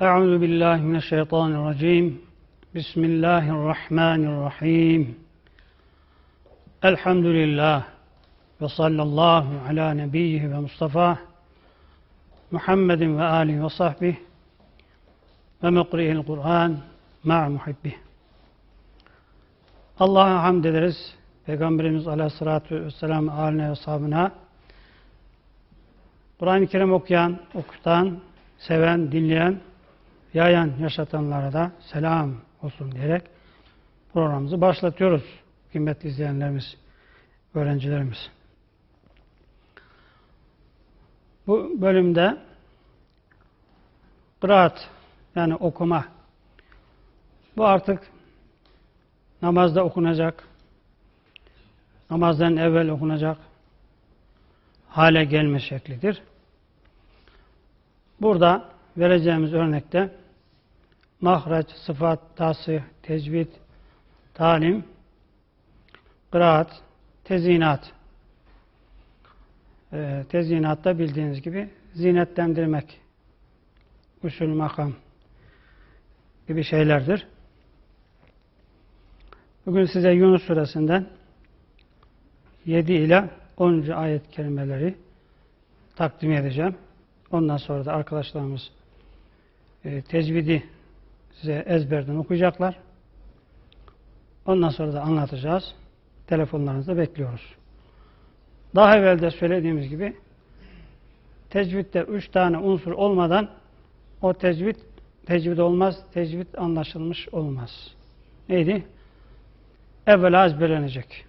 Euzu billahi mineşşeytanirracim. Bismillahirrahmanirrahim. Elhamdülillah ve sallallahu ala nebiyhi ve Mustafa Muhammedin ve alihi ve sahbih ve mekrihil Kur'an ma'a muhibbih. Allah'a hamd ederiz. Peygamberimiz aleyhissalatü vesselam aline ve sahabına Kur'an-ı Kerim okuyan, okutan, seven, dinleyen yayan, yaşatanlara da selam olsun diyerek programımızı başlatıyoruz. Kıymetli izleyenlerimiz, öğrencilerimiz. Bu bölümde kıraat yani okuma bu artık namazda okunacak, namazdan evvel okunacak hale gelme şeklidir. Burada vereceğimiz örnekte mahraç, sıfat, tasih, tecvid, talim, kıraat, tezinat. Ee, tezinatta bildiğiniz gibi zinetlendirmek, usul makam gibi şeylerdir. Bugün size Yunus suresinden 7 ile 10. ayet kelimeleri takdim edeceğim. Ondan sonra da arkadaşlarımız e, tecvidi size ezberden okuyacaklar. Ondan sonra da anlatacağız. Telefonlarınızı bekliyoruz. Daha evvel de söylediğimiz gibi tecvidde üç tane unsur olmadan o tecvid tecvid olmaz, tecvid anlaşılmış olmaz. Neydi? Evvela ezberlenecek.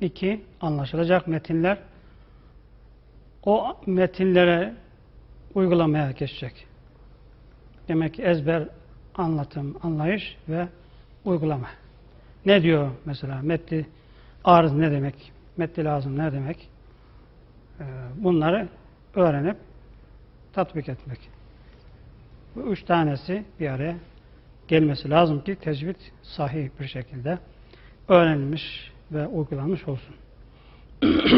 İki, anlaşılacak metinler. O metinlere uygulamaya geçecek. Demek ki ezber, anlatım, anlayış ve uygulama. Ne diyor mesela? Metli arız ne demek? Metli lazım ne demek? Ee, bunları öğrenip tatbik etmek. Bu üç tanesi bir araya gelmesi lazım ki tecvid sahih bir şekilde öğrenilmiş ve uygulanmış olsun.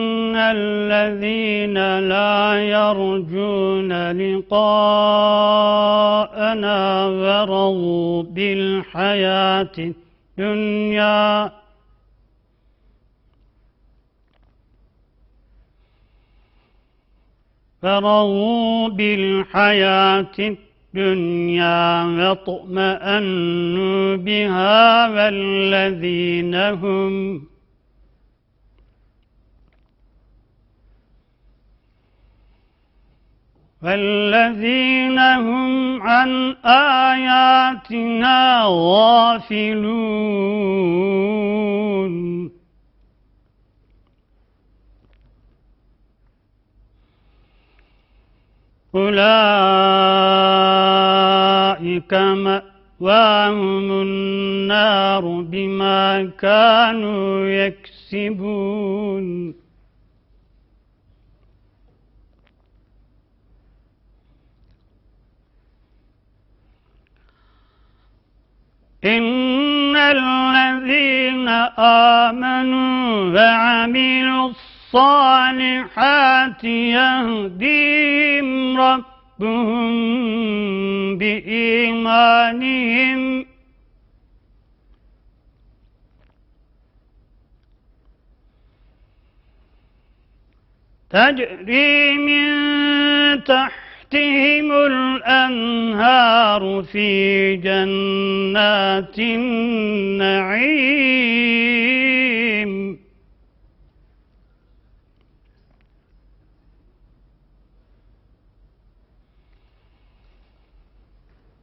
الذين لا يرجون لقاءنا ورضوا بالحياة الدنيا فرضوا بالحياة الدنيا واطمأنوا بها والذين هم والذين هم عن آياتنا غافلون. أولئك مأواهم النار بما كانوا يكسبون. إن الذين آمنوا وعملوا الصالحات يهديهم ربهم بإيمانهم تجري من تحتهم الأنهار في جنات النعيم.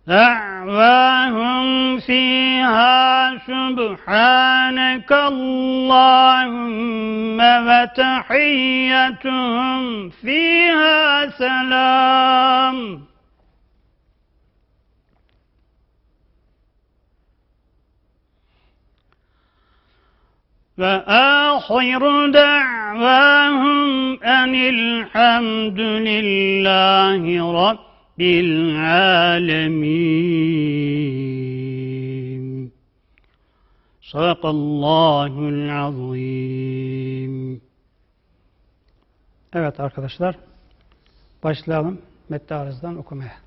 دعواهم فيها سبحانك اللهم وتحيتهم فيها سلام وآخر دعواهم أن الحمد لله رب العالمين صدق الله العظيم Evet arkadaşlar başlayalım Metni Arız'dan okumaya.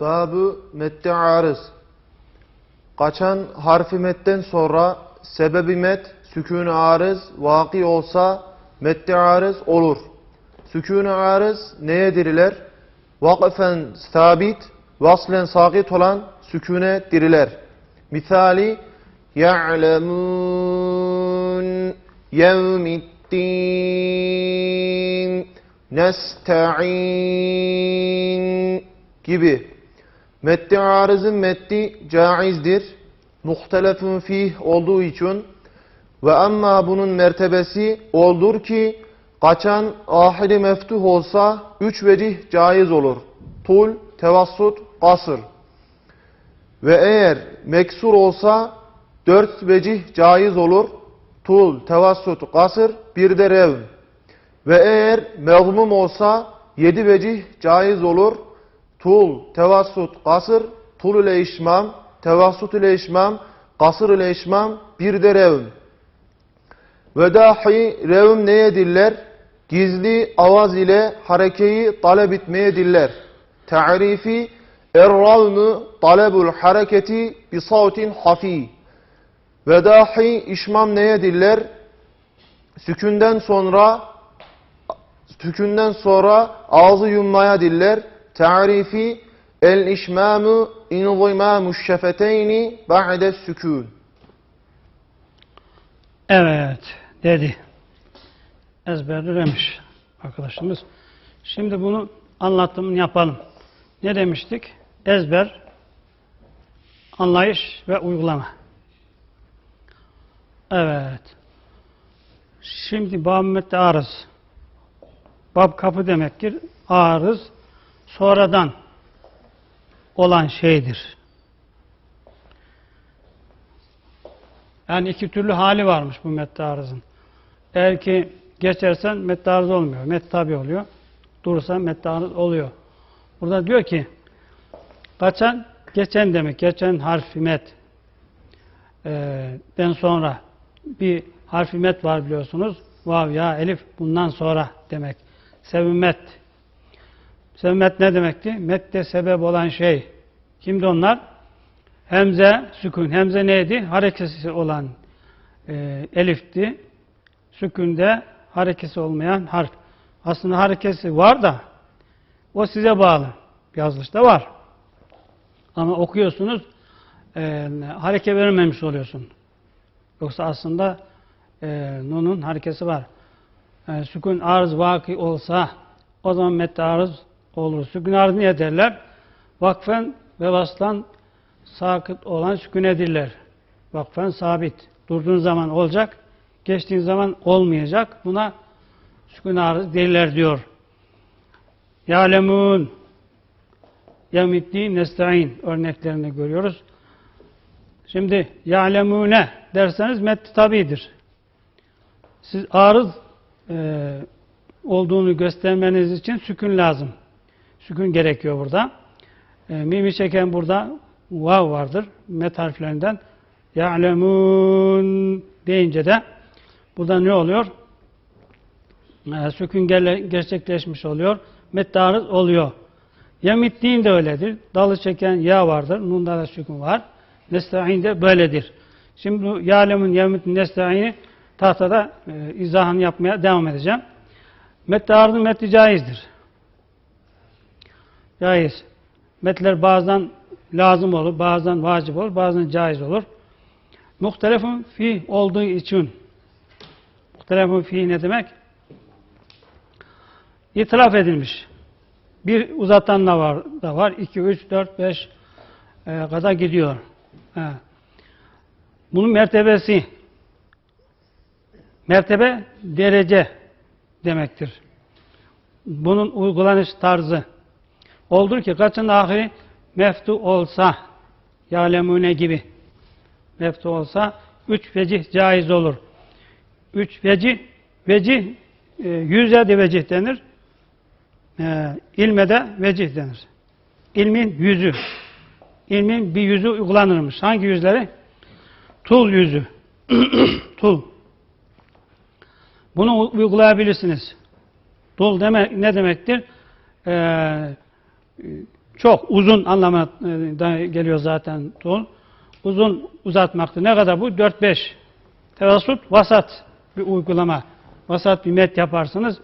Babı medde arız. Kaçan harfi metten sonra sebebi met, sükûn arız, vaki olsa metti arız olur. Sükûn arız neye diriler? Vakıfen sabit, vaslen sakit olan sükûne diriler. Misali ya'lemûn yevmiddin nesta'in gibi. Metti arızın metti caizdir. Muhtelefun fih olduğu için ve amma bunun mertebesi oldur ki kaçan ahiri meftuh olsa üç vecih caiz olur. Tul, tevassut, kasır. Ve eğer meksur olsa dört vecih caiz olur. Tul, tevassut, kasır, bir de revm. Ve eğer mevlum olsa yedi vecih caiz olur. Tul, tevassut, kasır, tul ile işmam, tevassut ile işmam, kasır ile işmam, bir de revm. Ve dahi revm neye diller? Gizli avaz ile harekeyi talep etmeye diller. Ta'rifi er-ravmü talebul hareketi bi savtin hafi. Ve dahi işmam neye diller? Sükünden sonra sükünden sonra ağzı yummaya diller. Ta'rifi el-işmamu inzimamu şefeteyni ba'de sükun. Evet dedi. Ezberlemiş arkadaşımız. Şimdi bunu anlatımını yapalım. Ne demiştik? Ezber, anlayış ve uygulama. Evet. Şimdi Bab Mette arız. Bab kapı demektir. Arız sonradan olan şeydir. Yani iki türlü hali varmış bu mette arızın. Eğer ki geçersen mette arız olmuyor. Mette tabi oluyor. Durursan mette arız oluyor. Burada diyor ki kaçan geçen demek. Geçen harfi met. Ee, den sonra bir harfi met var biliyorsunuz. Vav ya elif bundan sonra demek. Sevmet. Sevmet ne demekti? Mette sebep olan şey. Kimdi onlar? Hemze, sükun. Hemze neydi? Harekesi olan e, elifti. Sükünde harekesi olmayan harf. Aslında harekesi var da o size bağlı. Yazılışta var. Ama okuyorsunuz e, hareke vermemiş oluyorsun. Yoksa aslında e, nunun harekesi var. E, sükun arz vaki olsa o zaman mette arız olur. Sükun arz niye derler? Vakfen ve vaslan sakıt olan sükunedirler. Vakfen sabit. Durduğun zaman olacak, geçtiğin zaman olmayacak. Buna sükun arız derler diyor. Ya'lemun yemiddin nesta'in örneklerini görüyoruz. Şimdi ya'lemune derseniz met tabidir. Siz arız e, olduğunu göstermeniz için sükun lazım. Sükun gerekiyor burada. E, mimi çeken burada vav vardır. Met harflerinden ya'lemun deyince de burada ne oluyor? E, sükun gerçekleşmiş oluyor. Met arız oluyor. Yemittiğin de öyledir. Dalı çeken ya vardır. Nunda da sükun var. Nesta'in de böyledir. Şimdi bu ya'lemun yemittin nesta'ini tahtada e, izahını yapmaya devam edeceğim. Met arızın metni caizdir. Caiz. Metler bazen lazım olur, bazen vacip olur, bazen caiz olur. Muhtelefun fi olduğu için muhtelefun fi ne demek? İtiraf edilmiş. Bir uzatan da var. Da var. 2, 3, 4, 5 e, kadar gidiyor. He. Bunun mertebesi mertebe derece demektir. Bunun uygulanış tarzı oldur ki kaçın ahiri meftu olsa yalemune gibi meftu olsa üç vecih caiz olur. Üç vecih vecih e, yüze de vecih denir. E, ilme de vecih denir. İlmin yüzü. İlmin bir yüzü uygulanırmış. Hangi yüzleri? Tul yüzü. Tul. Bunu uygulayabilirsiniz. Tul demek ne demektir? Ee, çok uzun anlamına da geliyor zaten tul. Uzun uzatmaktır. Ne kadar bu? 4-5. Tevasut, vasat bir uygulama. Vasat bir met yaparsınız.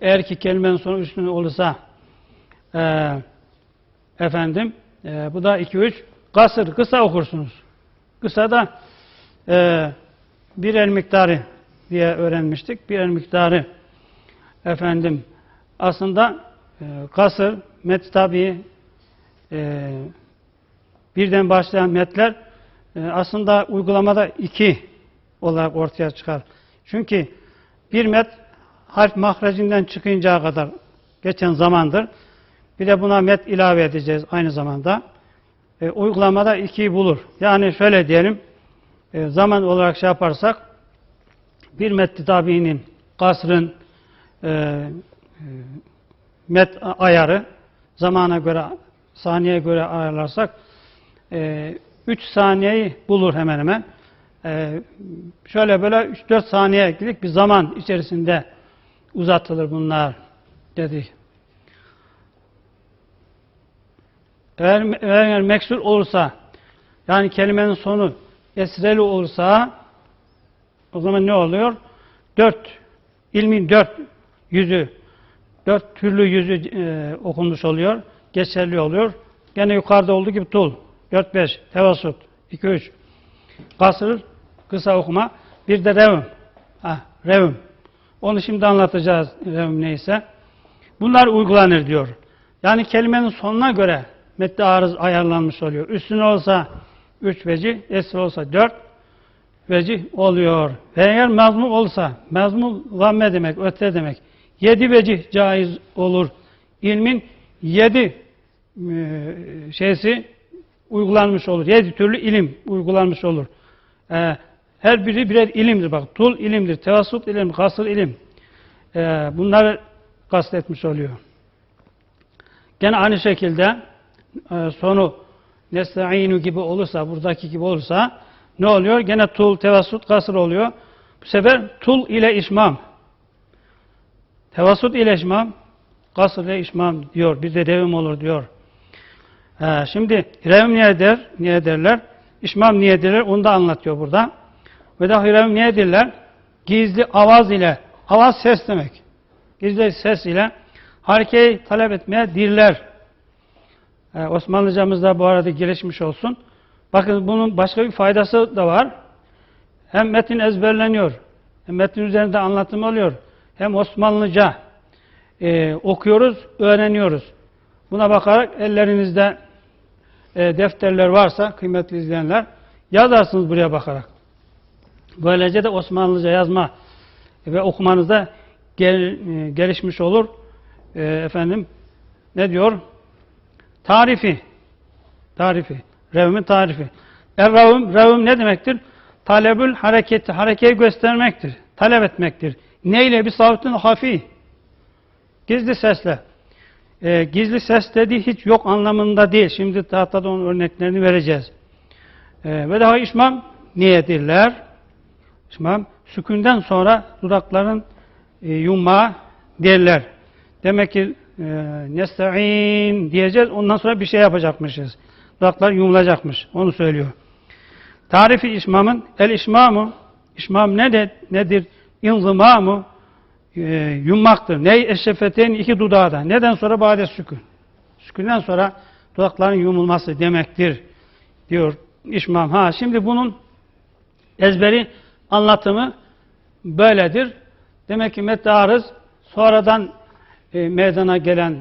Eğer ki kelimenin sonu üstüne olursa e, efendim e, bu da 2-3 kasır, kısa okursunuz. Kısa da e, bir el miktarı diye öğrenmiştik. Bir el miktarı efendim aslında e, kasır, met tabi e, birden başlayan metler e, aslında uygulamada iki olarak ortaya çıkar. Çünkü bir met harf mahrecinden çıkıncaya kadar geçen zamandır. Bir de buna met ilave edeceğiz aynı zamanda. E, uygulamada ikiyi bulur. Yani şöyle diyelim, e, zaman olarak şey yaparsak, bir met tabiinin, kasrın, e, e, met ayarı, zamana göre, saniyeye göre ayarlarsak, 3 saniyeyi bulur hemen hemen. E, şöyle böyle 3-4 saniyelik bir zaman içerisinde uzatılır bunlar dedi. Eğer, eğer meksur olursa, yani kelimenin sonu esreli olursa, o zaman ne oluyor? Dört, ilmin dört yüzü, dört türlü yüzü e, okunmuş oluyor, geçerli oluyor. Gene yukarıda olduğu gibi tul, dört beş, tevasut, iki üç, kasır, kısa okuma, bir de revm. Ha, revm. Onu şimdi anlatacağız revm neyse. Bunlar uygulanır diyor. Yani kelimenin sonuna göre metni arız ayarlanmış oluyor. Üstüne olsa üç vecih, esri olsa dört vecih oluyor. Ve eğer mezmum olsa, mezmum gamme demek, öte demek. Yedi vecih caiz olur. İlmin yedi e, şeysi uygulanmış olur. Yedi türlü ilim uygulanmış olur. E, her biri birer ilimdir. Bak, tul ilimdir, tevassut ilim, kasır ilim. E, bunları kastetmiş oluyor. Gene aynı şekilde e, sonu nesta'inu gibi olursa, buradaki gibi olursa ne oluyor? Gene tul, tevassut, kasır oluyor. Bu sefer tul ile işmam. Tevassut ile işmam, kasır ile işmam diyor. Bir de revim olur diyor. Ee, şimdi revim niye der? Niye derler? İşmam niye derler? Onu da anlatıyor burada. Ve dahi revim niye derler? Gizli avaz ile, avaz ses demek. Gizli ses ile harekeyi talep etmeye dirler. Ee, Osmanlıcamız da bu arada gelişmiş olsun. Bakın bunun başka bir faydası da var. Hem metin ezberleniyor, hem metin üzerinde anlatım oluyor. Hem Osmanlıca e, okuyoruz, öğreniyoruz. Buna bakarak ellerinizde e, defterler varsa, kıymetli izleyenler, yazarsınız buraya bakarak. Böylece de Osmanlıca yazma ve okumanızda gel, e, gelişmiş olur. E, efendim, ne diyor? Tarifi. Tarifi. Revmin tarifi. Er-revm, revm ne demektir? Talebül hareketi, harekeyi göstermektir. Talep etmektir. Neyle? Bir savtın hafi. Gizli sesle. Ee, gizli ses dediği hiç yok anlamında değil. Şimdi tahtada onun örneklerini vereceğiz. Ee, ve daha işmam niyedirler. İşmam sükünden sonra dudakların e, yumma derler. Demek ki e, nesta'in diyeceğiz. Ondan sonra bir şey yapacakmışız. Dudaklar yumulacakmış. Onu söylüyor. Tarifi işmamın el işmamu işmam nedir? Nedir? İnzımamu e, yummaktır. Ney eşrefeteyn iki dudağı da. Neden sonra bade sükün. Sükünden sonra dudakların yumulması demektir. Diyor işmam. Ha şimdi bunun ezberi anlatımı böyledir. Demek ki mettarız sonradan e, meydana gelen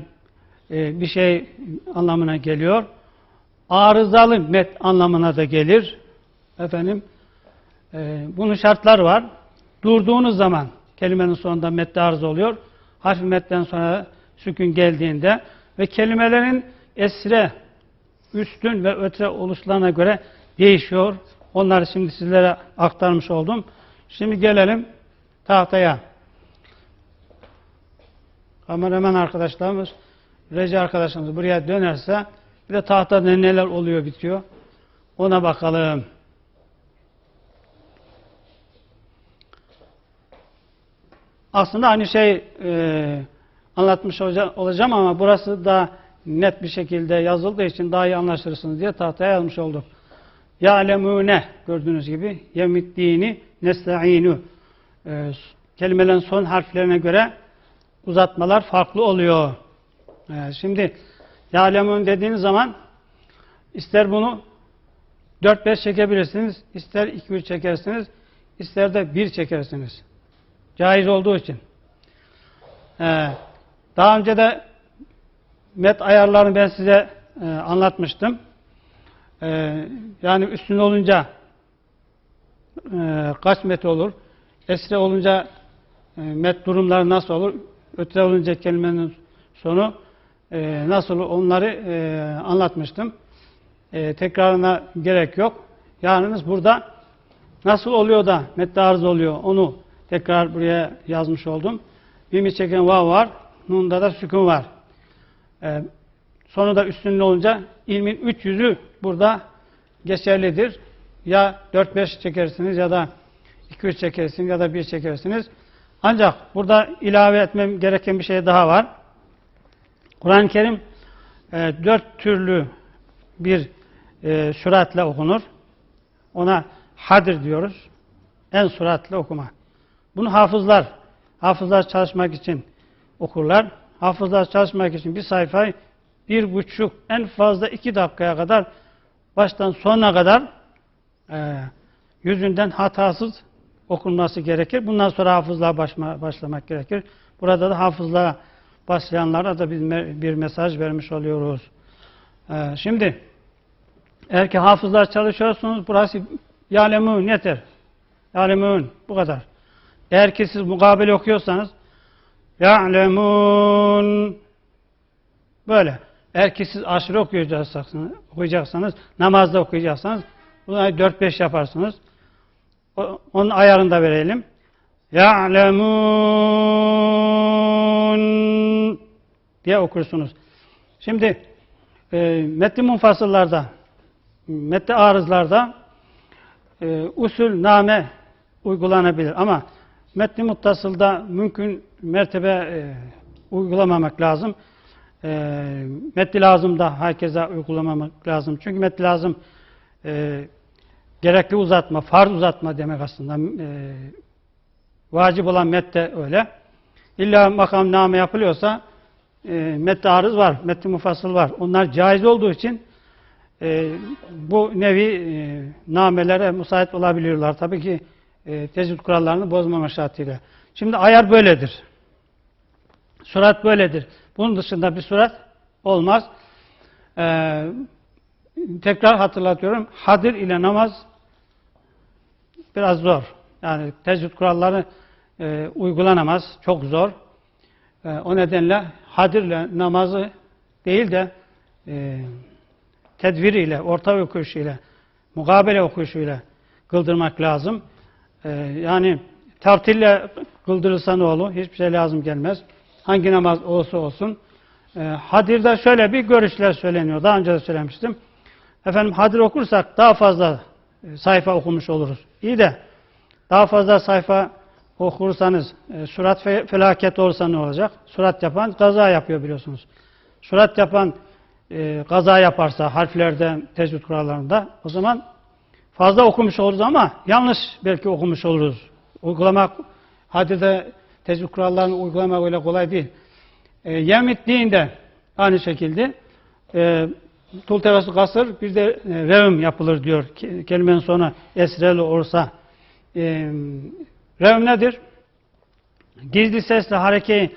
e, bir şey anlamına geliyor. Arızalı met anlamına da gelir. Efendim, e, bunun şartları var. Durduğunuz zaman kelimenin sonunda met arız oluyor. Harf metten sonra sükun geldiğinde ve kelimelerin esre, üstün ve öte oluşlarına göre değişiyor. Onları şimdi sizlere aktarmış oldum. Şimdi gelelim tahtaya. Kameraman arkadaşlarımız, reji arkadaşlarımız buraya dönerse bir de tahtada neler oluyor bitiyor. Ona bakalım. Aslında aynı şey e, anlatmış olacağım ama burası da net bir şekilde yazıldığı için daha iyi anlaşırsınız diye tahtaya yazmış olduk. Ya'lemune gördüğünüz gibi yemiddini nesta'inu e, kelimelerin son harflerine göre uzatmalar farklı oluyor. E, şimdi ya'lemun dediğiniz zaman ister bunu 4-5 çekebilirsiniz, ister 2-3 çekersiniz, ister de 1 çekersiniz. Caiz olduğu için. Ee, daha önce de met ayarlarını ben size e, anlatmıştım. Ee, yani üstün olunca e, kaç met olur? Esre olunca e, met durumları nasıl olur? Öte olunca kelimenin sonu e, nasıl? Onları e, anlatmıştım. E, tekrarına gerek yok. Yalnız burada nasıl oluyor da met arız oluyor onu tekrar buraya yazmış oldum. Mimi çeken vav var. Nunda da sükun var. Ee, sonu da üstünlü olunca ilmin üç yüzü burada geçerlidir. Ya 4-5 çekersiniz ya da 2-3 çekersiniz ya da 1 çekersiniz. Ancak burada ilave etmem gereken bir şey daha var. Kur'an-ı Kerim e, dört türlü bir e, süratle okunur. Ona hadir diyoruz. En süratle okuma. Bunu hafızlar, hafızlar çalışmak için okurlar. Hafızlar çalışmak için bir sayfayı bir buçuk, en fazla iki dakikaya kadar baştan sona kadar e, yüzünden hatasız okunması gerekir. Bundan sonra hafızlığa başma, başlamak gerekir. Burada da hafızlığa başlayanlara da bir, bir mesaj vermiş oluyoruz. E, şimdi eğer ki hafızlar çalışıyorsunuz burası yalemun yeter. Yalemun bu kadar. Eğer ki siz mukabele okuyorsanız ya'lemun böyle. Eğer ki siz aşırı okuyacaksanız, okuyacaksanız namazda okuyacaksanız bunu 4-5 yaparsınız. Onun ayarını da verelim. Ya'lemun diye okursunuz. Şimdi e, metni munfasıllarda metni arızlarda e, usul name uygulanabilir ama metni muttasılda mümkün mertebe e, uygulamamak lazım. E, metni lazım da herkese uygulamamak lazım. Çünkü metni lazım e, gerekli uzatma, farz uzatma demek aslında. E, vacip olan met öyle. İlla makam name yapılıyorsa e, metni arız var, metni mufassıl var. Onlar caiz olduğu için e, bu nevi e, namelere müsait olabiliyorlar. Tabii ki e, tecvid kurallarını bozmama şartıyla. Şimdi ayar böyledir. Surat böyledir. Bunun dışında bir surat olmaz. Ee, tekrar hatırlatıyorum. Hadir ile namaz biraz zor. Yani tecvid kuralları e, uygulanamaz. Çok zor. E, o nedenle hadirle namazı değil de e, tedvir ile, orta okuyuş ile, mukabele okuyuşuyla kıldırmak lazım. Ee, yani tartille kıldırırsa ne olur? Hiçbir şey lazım gelmez. Hangi namaz olsa olsun. Ee, hadirde şöyle bir görüşler söyleniyor. Daha önce de söylemiştim. Efendim hadir okursak daha fazla e, sayfa okumuş oluruz. İyi de daha fazla sayfa okursanız e, surat fe- felaket olursa ne olacak? Surat yapan kaza yapıyor biliyorsunuz. Surat yapan e, kaza yaparsa harflerden, tecvid kurallarında o zaman fazla okumuş oluruz ama yanlış belki okumuş oluruz. Uygulamak, hadide tecvid kurallarını uygulamak öyle kolay değil. E, yemitliğinde aynı şekilde e, tul terası kasır bir de e, revm yapılır diyor. Ke- Kelimenin sonu esreli olursa. E, revm nedir? Gizli sesle harekeyi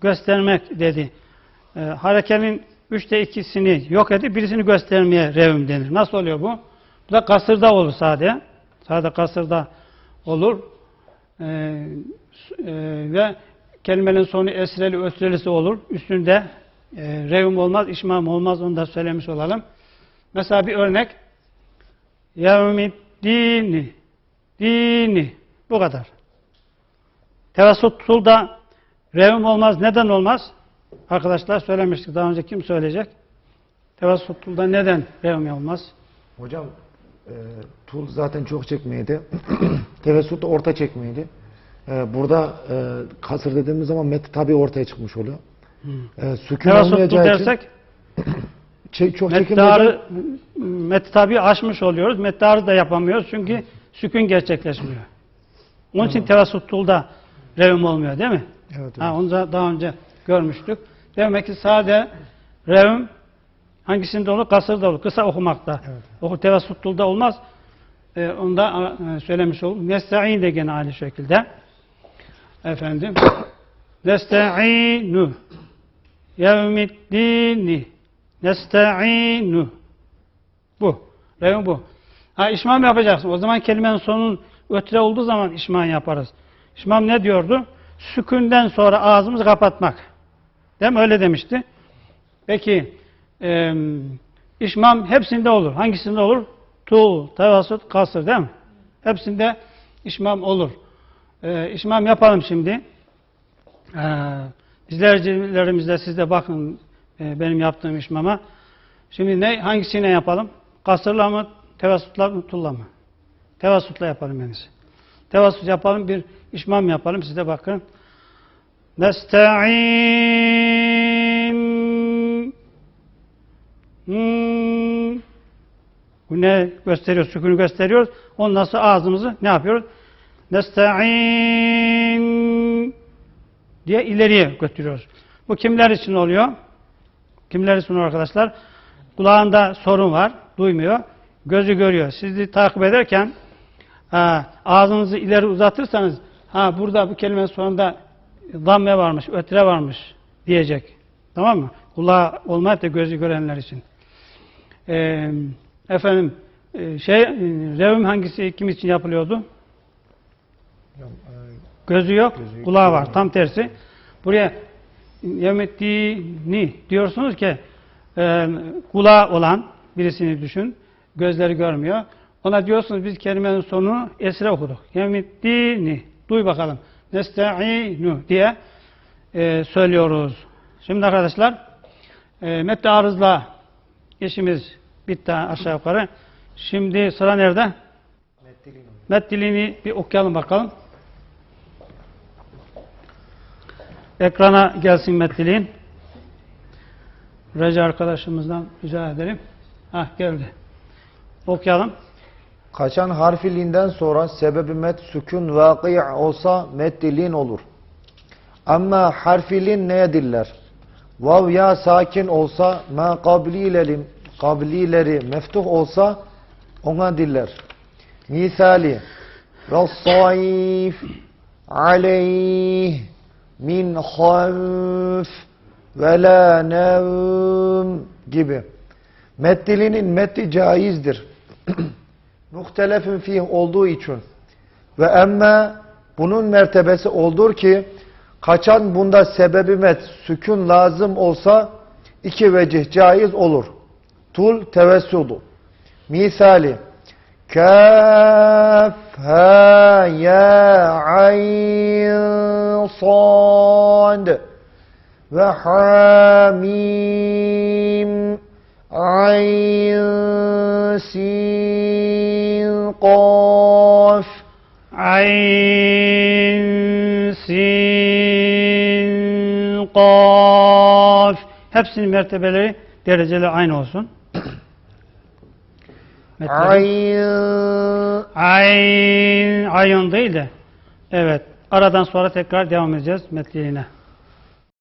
göstermek dedi. e, harekenin üçte ikisini yok edip birisini göstermeye revm denir. Nasıl oluyor bu? Bu da kasırda olur sade. Sade kasırda olur. E, s- e, ve kelimenin sonu esreli ösrelisi olur. Üstünde e, revm olmaz, işmam olmaz. Onu da söylemiş olalım. Mesela bir örnek. Yevmiddini. Dini. Bu kadar. Tevessutulda revm olmaz. Neden olmaz? Arkadaşlar söylemiştik. Daha önce kim söyleyecek? Tevessutulda neden revm olmaz? Hocam e, tul zaten çok çekmeydi. Tevessut da orta çekmeydi. E, burada e, kasır dediğimiz zaman met tabi ortaya çıkmış oluyor. E, sükun olmayacağı için dersek çe- çok çekince meddarı mettabi aşmış oluyoruz. Meddarı da yapamıyoruz çünkü sükun gerçekleşmiyor. Onun için tevessutulda revm olmuyor değil mi? Evet, Ha, onu da daha önce görmüştük. Demek ki sade revm hangisinde olur? Kasırda olur. Kısa okumakta. Evet. Oku tevessutulda olmaz. Ee, onu da e, söylemiş olduk. Nesta'in de gene aynı şekilde. Efendim. Nesta'inu. Yevmiddini. Nesta'inu. Bu. Revm bu. Ha işmam yapacaksın. O zaman kelimenin sonunun ötre olduğu zaman işmam yaparız. İşmam ne diyordu? Sükünden sonra ağzımızı kapatmak. Değil mi? Öyle demişti. Peki e, işmam hepsinde olur. Hangisinde olur? Tuğ, tevasut, kasır değil mi? Hepsinde işmam olur. E, işmam yapalım şimdi. E, izleyicilerimizde siz de bakın e, benim yaptığım işmama. Şimdi ne hangisine yapalım? Kasırla mı, tevasutla mı, tulla mı? Tevasutla yapalım en iyisi. Tevassut yapalım, bir işmam yapalım. Siz de bakın. Nesta'in Hmm. Bu ne gösteriyor? Sükunu gösteriyoruz. Ondan sonra ağzımızı ne yapıyoruz? Nesta'in diye ileriye götürüyoruz. Bu kimler için oluyor? Kimler için oluyor arkadaşlar? Kulağında sorun var, duymuyor. Gözü görüyor. Sizi takip ederken ha, ağzınızı ileri uzatırsanız ha burada bu kelimenin sonunda zamme varmış, ötre varmış diyecek. Tamam mı? Kulağı olmayıp da gözü görenler için. Ee, efendim e, şey e, revim hangisi kim için yapılıyordu? E, Gözü yok, Gözü yok, kulağı var. Tam tersi. Buraya yemettiğini diyorsunuz ki e, kulağı olan birisini düşün. Gözleri görmüyor. Ona diyorsunuz biz kelimenin sonunu esre okuduk. Yemettiğini. Duy bakalım. Nesta'inu diye e, söylüyoruz. Şimdi arkadaşlar e, metni arızla işimiz bitti aşağı yukarı. Şimdi sıra nerede? Met dilini bir okuyalım bakalım. Ekrana gelsin metliliğin. Reca arkadaşımızdan rica ederim. Hah geldi. Okuyalım. Kaçan harfiliğinden sonra sebebi met sükun vakı olsa meddilin olur. Ama harfilin neye diller? Vav ya sakin olsa ma kablileri, kablileri meftuh olsa ona diller. Misali Rassayif aleyh min havf ve la nevm gibi. Meddilinin meddi caizdir. muhtelefin fih olduğu için ve emme bunun mertebesi olur ki kaçan bunda sebebi met sükun lazım olsa iki vecih caiz olur. Tul tevessudu. Misali kaf ha ya ayn sad ve hamim ayn sin qaf Ayn, sin, kaf. Hepsinin mertebeleri, dereceleri aynı olsun. Metleri. ayn ayın değil de. Evet. Aradan sonra tekrar devam edeceğiz metliğine.